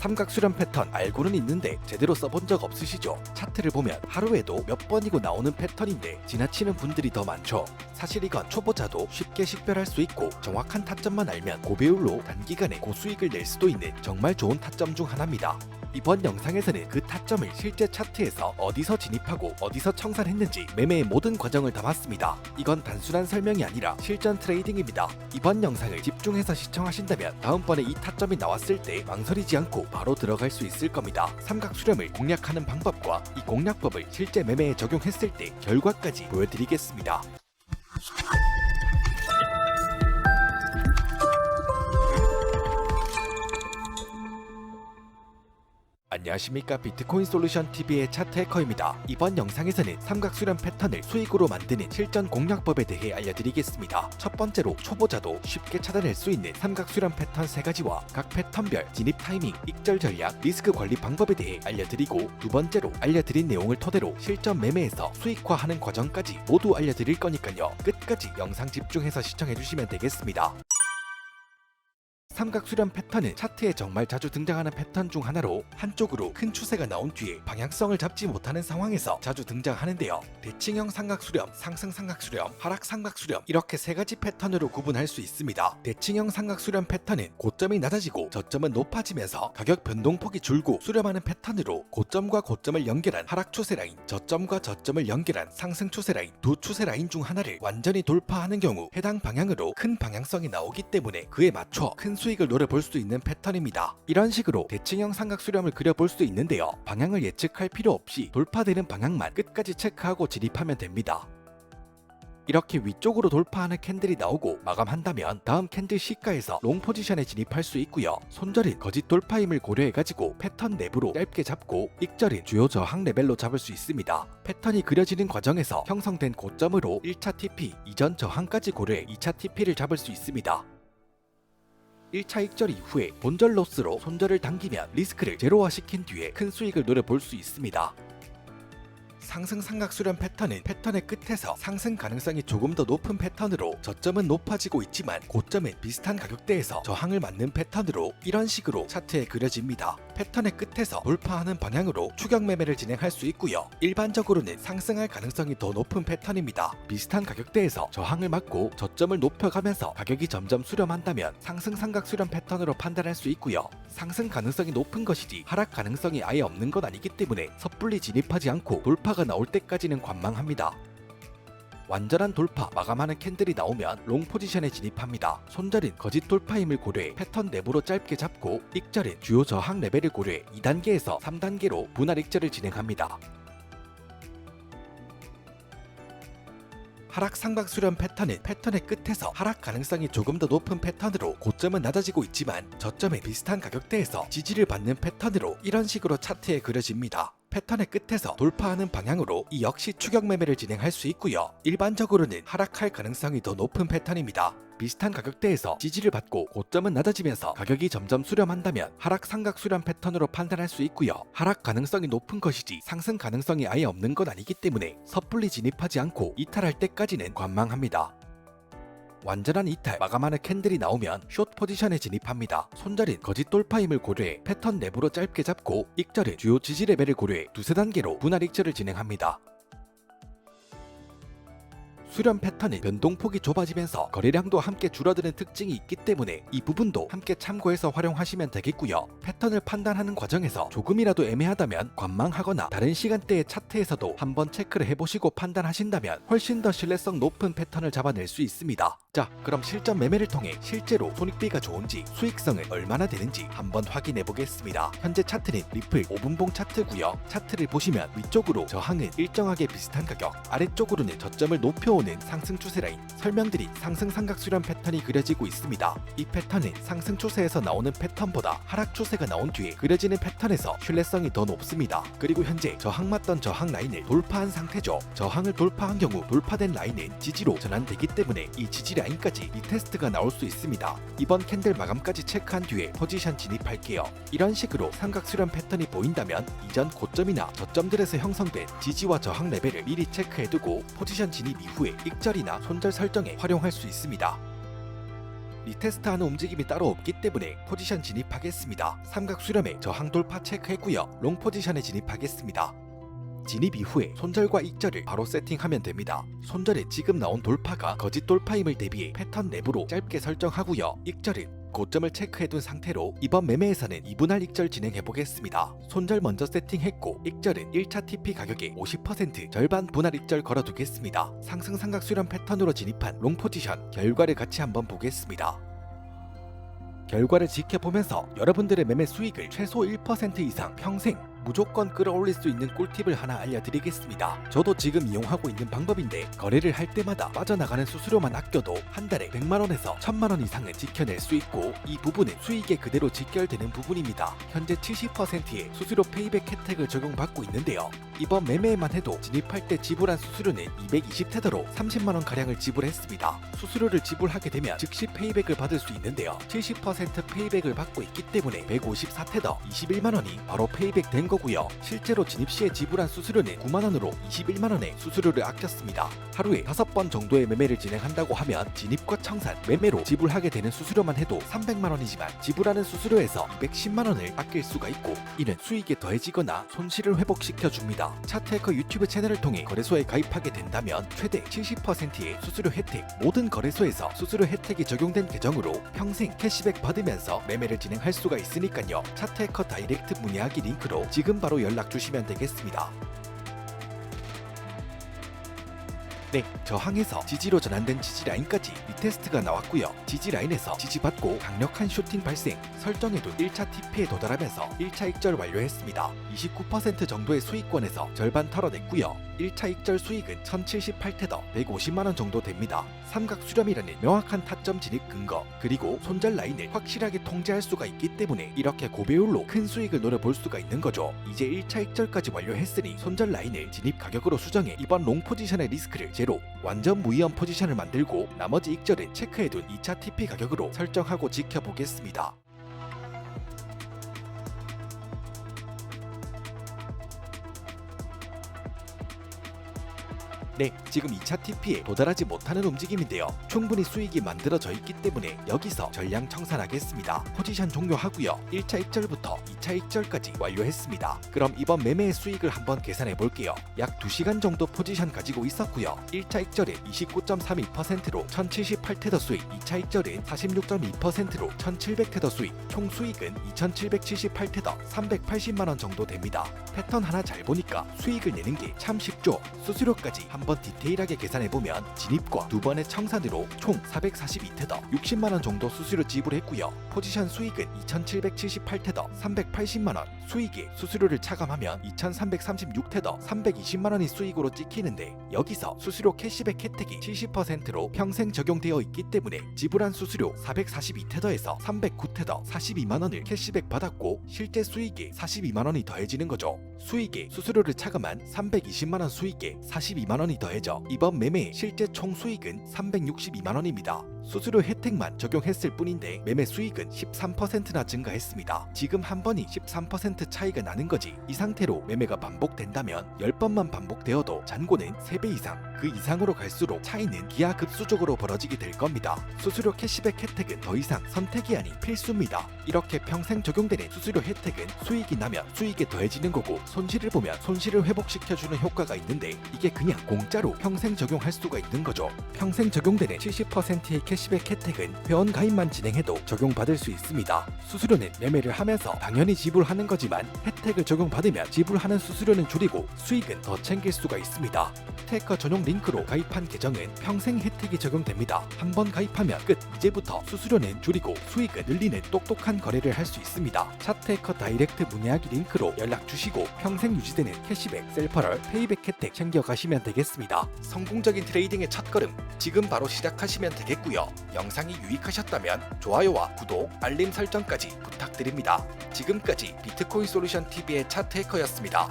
삼각 수렴 패턴 알고는 있는데 제대로 써본 적 없으시죠? 차트를 보면 하루에도 몇 번이고 나오는 패턴인데 지나치는 분들이 더 많죠. 사실 이건 초보자도 쉽게 식별할 수 있고 정확한 타점만 알면 고배율로 단기간에 고수익을 낼 수도 있는 정말 좋은 타점 중 하나입니다. 이번 영상에서는 그 타점을 실제 차트에서 어디서 진입하고 어디서 청산했는지 매매의 모든 과정을 담았습니다. 이건 단순한 설명이 아니라 실전 트레이딩입니다. 이번 영상을 집중해서 시청하신다면 다음번에 이 타점이 나왔을 때 망설이지 않고 바로 들어갈 수 있을 겁니다. 삼각 수렴을 공략하는 방법과 이 공략법을 실제 매매에 적용했을 때 결과까지 보여드리겠습니다. 안녕하십니까 비트코인 솔루션 TV의 차트 해커입니다. 이번 영상에서는 삼각 수렴 패턴을 수익으로 만드는 실전 공략법에 대해 알려드리겠습니다. 첫 번째로 초보자도 쉽게 찾아낼 수 있는 삼각 수렴 패턴 세 가지와 각 패턴별 진입 타이밍, 익절 전략, 리스크 관리 방법에 대해 알려드리고 두 번째로 알려드린 내용을 토대로 실전 매매에서 수익화하는 과정까지 모두 알려드릴 거니까요. 끝까지 영상 집중해서 시청해주시면 되겠습니다. 삼각 수렴 패턴은 차트에 정말 자주 등장하는 패턴 중 하나로 한쪽으로 큰 추세가 나온 뒤에 방향성을 잡지 못하는 상황에서 자주 등장하는데요. 대칭형 삼각 수렴, 상승 삼각 수렴, 하락 삼각 수렴 이렇게 세 가지 패턴으로 구분할 수 있습니다. 대칭형 삼각 수렴 패턴은 고점이 낮아지고 저점은 높아지면서 가격 변동폭이 줄고 수렴하는 패턴으로 고점과 고점을 연결한 하락 추세 라인, 저점과 저점을 연결한 상승 추세 라인 두 추세 라인 중 하나를 완전히 돌파하는 경우 해당 방향으로 큰 방향성이 나오기 때문에 그에 맞춰 큰 수익 을 노려볼 수 있는 패턴입니다. 이런 식으로 대칭형 삼각 수렴을 그려볼 수 있는데요. 방향을 예측할 필요 없이 돌파되는 방향만 끝까지 체크하고 진입하면 됩니다. 이렇게 위쪽으로 돌파하는 캔들이 나오고 마감한다면 다음 캔들 시가에서 롱 포지션에 진입할 수 있고요. 손절은 거짓 돌파임을 고려해가지고 패턴 내부로 짧게 잡고 익절은 주요 저항 레벨로 잡을 수 있습니다. 패턴이 그려지는 과정에서 형성된 고점으로 1차 TP, 이전 저항까지 고려해 2차 TP를 잡을 수 있습니다. 1차 익절 이후에 본절 로스로 손절을 당기면 리스크를 제로화시킨 뒤에 큰 수익을 노려볼 수 있습니다. 상승 삼각 수렴 패턴은 패턴의 끝에서 상승 가능성이 조금 더 높은 패턴으로 저점은 높아지고 있지만 고점은 비슷한 가격대에서 저항을 맞는 패턴으로 이런 식으로 차트에 그려집니다. 패턴의 끝에서 돌파하는 방향으로 추격 매매를 진행할 수 있고요. 일반적으로는 상승할 가능성이 더 높은 패턴입니다. 비슷한 가격대에서 저항을 맞고 저점을 높여가면서 가격이 점점 수렴한다면 상승 삼각 수렴 패턴으로 판단할 수 있고요. 상승 가능성이 높은 것이지 하락 가능성이 아예 없는 건 아니기 때문에 섣불리 진입하지 않고 돌파가 나올 때까지는 관망합니다. 완전한 돌파 마감하는 캔들이 나오면 롱 포지션에 진입합니다. 손절은 거짓 돌파임을 고려해 패턴 내부로 짧게 잡고 익절은 주요 저항 레벨을 고려해 2단계에서 3단계로 분할 익절을 진행합니다. 하락 삼각 수렴 패턴은 패턴의 끝에서 하락 가능성이 조금 더 높은 패턴으로 고점은 낮아지고 있지만 저점의 비슷한 가격대에서 지지를 받는 패턴으로 이런 식으로 차트에 그려집니다. 패턴의 끝에서 돌파하는 방향으로 이 역시 추격 매매를 진행할 수 있고요. 일반적으로는 하락할 가능성이 더 높은 패턴입니다. 비슷한 가격대에서 지지를 받고 고점은 낮아지면서 가격이 점점 수렴한다면 하락 삼각 수렴 패턴으로 판단할 수 있고요. 하락 가능성이 높은 것이지 상승 가능성이 아예 없는 건 아니기 때문에 섣불리 진입하지 않고 이탈할 때까지는 관망합니다. 완전한 이탈 마감하는 캔들이 나오면 숏 포지션에 진입합니다. 손절은 거짓 돌파임을 고려해 패턴 내부로 짧게 잡고 익절은 주요 지지 레벨을 고려해 두세 단계로 분할 익절을 진행합니다. 수렴 패턴은 변동폭이 좁아지면서 거래량도 함께 줄어드는 특징이 있기 때문에 이 부분도 함께 참고해서 활용하시면 되겠고요. 패턴을 판단하는 과정에서 조금이라도 애매하다면 관망하거나 다른 시간대의 차트에서도 한번 체크를 해보시고 판단하신다면 훨씬 더 신뢰성 높은 패턴을 잡아낼 수 있습니다. 자, 그럼 실전 매매를 통해 실제로 손익비가 좋은지 수익성은 얼마나 되는지 한번 확인해 보겠습니다. 현재 차트는 리플 5분봉 차트고요. 차트를 보시면 위쪽으로 저항은 일정하게 비슷한 가격, 아래쪽으로는 저점을 높여 오는 상승 추세 라인, 설명드린 상승 삼각 수렴 패턴이 그려지고 있습니다. 이 패턴은 상승 추세에서 나오는 패턴보다 하락 추세가 나온 뒤에 그려지는 패턴에서 신뢰성이 더 높습니다. 그리고 현재 저항 맞던 저항 라인을 돌파한 상태죠. 저항을 돌파한 경우 돌파된 라인은 지지로 전환되기 때문에 이 지지 라인까지 리테스트가 나올 수 있습니다. 이번 캔들 마감까지 체크한 뒤에 포지션 진입할게요. 이런 식으로 삼각 수렴 패턴이 보인다면 이전 고점이나 저점들에서 형성된 지지와 저항 레벨을 미리 체크해두고 포지션 진입 이 후에 익절이나 손절 설정에 활용할 수 있습니다. 리테스트하는 움직임이 따로 없기 때문에 포지션 진입하겠습니다. 삼각 수렴에 저항 돌파 체크했고요. 롱 포지션에 진입하겠습니다. 진입 이후에 손절과 익절을 바로 세팅하면 됩니다. 손절에 지금 나온 돌파가 거짓 돌파임을 대비해 패턴 내부로 짧게 설정하고요. 익절은 고점을 체크해둔 상태로 이번 매매에서는 2분할 익절 진행해 보겠습니다. 손절 먼저 세팅했고 익절은 1차 TP 가격의 50% 절반 분할 익절 걸어두겠습니다. 상승 삼각 수렴 패턴으로 진입한 롱 포지션 결과를 같이 한번 보겠습니다. 결과를 지켜보면서 여러분들의 매매 수익을 최소 1% 이상 평생 무조건 끌어올릴 수 있는 꿀팁을 하나 알려드리겠습니다. 저도 지금 이용하고 있는 방법인데 거래를 할 때마다 빠져나가는 수수료만 아껴도 한 달에 100만원에서 1000만원 이상은 지켜낼 수 있고 이 부분은 수익에 그대로 직결되는 부분입니다. 현재 70%의 수수료 페이백 혜택을 적용받고 있는데요. 이번 매매에만 해도 진입할 때 지불한 수수료는 220테더로 30만원 가량을 지불했습니다. 수수료를 지불하게 되면 즉시 페이백을 받을 수 있는데요. 70% 페이백을 받고 있기 때문에 154테더 21만원이 바로 페이백 된 거고요. 실제로 진입 시에 지불한 수수료는 9만 원으로 21만 원의 수수료를 아꼈습니다. 하루에 5번 정도의 매매를 진행한다고 하면 진입과 청산, 매매로 지불하게 되는 수수료만 해도 300만 원이지만 지불하는 수수료에서 210만 원을 아낄 수가 있고 이는 수익에 더해지거나 손실을 회복시켜 줍니다. 차트해커 유튜브 채널을 통해 거래소에 가입하게 된다면 최대 70%의 수수료 혜택, 모든 거래소에서 수수료 혜택이 적용된 계정으로 평생 캐시백 받으면서 매매를 진행할 수가 있으니까요. 차트해커 다이렉트 문의하기 링크로 지금 바로 연락 주시면 되겠습니다. 네, 저항에서 지지로 전환된 지지 라인까지 리테스트가 나왔고요. 지지 라인에서 지지받고 강력한 쇼팅 발생, 설정해둔 1차 TP에 도달하면서 1차 익절 완료했습니다. 29% 정도의 수익권에서 절반 털어냈고요. 1차 익절 수익은 1078테더 150만원 정도 됩니다. 삼각 수렴이라는 명확한 타점 진입 근거, 그리고 손절 라인을 확실하게 통제할 수가 있기 때문에 이렇게 고배율로 큰 수익을 노려볼 수가 있는 거죠. 이제 1차 익절까지 완료했으니 손절 라인을 진입 가격으로 수정해 이번 롱 포지션의 리스크를 제로, 완전 무위험 포지션을 만들고 나머지 익절은 체크해둔 2차 TP 가격으로 설정하고 지켜보겠습니다. 네, 지금 2차 TP에 도달하지 못하는 움직임인데요. 충분히 수익이 만들어져 있기 때문에 여기서 전량 청산하겠습니다. 포지션 종료하고요. 1차 익절부터 2차 익절까지 완료했습니다. 그럼 이번 매매의 수익을 한번 계산해 볼게요. 약 2시간 정도 포지션 가지고 있었고요. 1차 익절은 29.31%로 1078테더 수익, 2차 익절은 46.2%로 1700테더 수익, 총 수익은 2778테더 380만원 정도 됩니다. 패턴 하나 잘 보니까 수익을 내는 게 참 쉽죠. 수수료까지 한번 디테일하게 계산해보면 진입과 두 번의 청산으로 총 442테더 60만원 정도 수수료 지불했고요. 포지션 수익은 2778테더 380만원, 수익에 수수료를 차감하면 2336테더 320만원이 수익으로 찍히는데 여기서 수수료 캐시백 혜택이 70%로 평생 적용되어 있기 때문에 지불한 수수료 442테더에서 309테더 42만원을 캐시백 받았고 실제 수익에 42만원이 더해지는 거죠. 수익에 수수료를 차감한 320만원 수익에 42만원이 더해져 이번 매매의 실제 총 수익은 362만 원입니다. 수수료 혜택만 적용했을 뿐인데 매매 수익은 13%나 증가했습니다. 지금 한 번이 13% 차이가 나는 거지. 이 상태로 매매가 반복된다면 10번만 반복되어도 잔고는 3배 이상, 그 이상으로 갈수록 차이는 기하급수적으로 벌어지게 될 겁니다. 수수료 캐시백 혜택은 더 이상 선택이 아닌 필수입니다. 이렇게 평생 적용되는 수수료 혜택은 수익이 나면 수익에 더해지는 거고 손실을 보면 손실을 회복시켜주는 효과가 있는데 이게 그냥 공짜로 평생 적용할 수가 있는 거죠. 평생 적용되는 70%의 캐시백 혜택은 회원 가입만 진행해도 적용받을 수 있습니다. 수수료는 매매를 하면서 당연히 지불하는 거지만 혜택을 적용받으면 지불하는 수수료는 줄이고 수익은 더 챙길 수가 있습니다. 테이커 전용 링크로 가입한 계정은 평생 혜택이 적용됩니다. 한번 가입하면 끝. 이제부터 수수료는 줄이고 수익을 늘리는 똑똑한 거래를 할 수 있습니다. 차테이커 다이렉트 문의하기 링크로 연락 주시고 평생 유지되는 캐시백, 셀퍼럴, 페이백 혜택 챙겨가시면 되겠습니다. 성공적인 트레이딩의 첫걸음 지금 바로 시작하시면 되겠고요. 영상이 유익하셨다면 좋아요와 구독, 알림 설정까지 부탁드립니다. 지금까지 비트코인 솔루션 TV의 차트해커였습니다.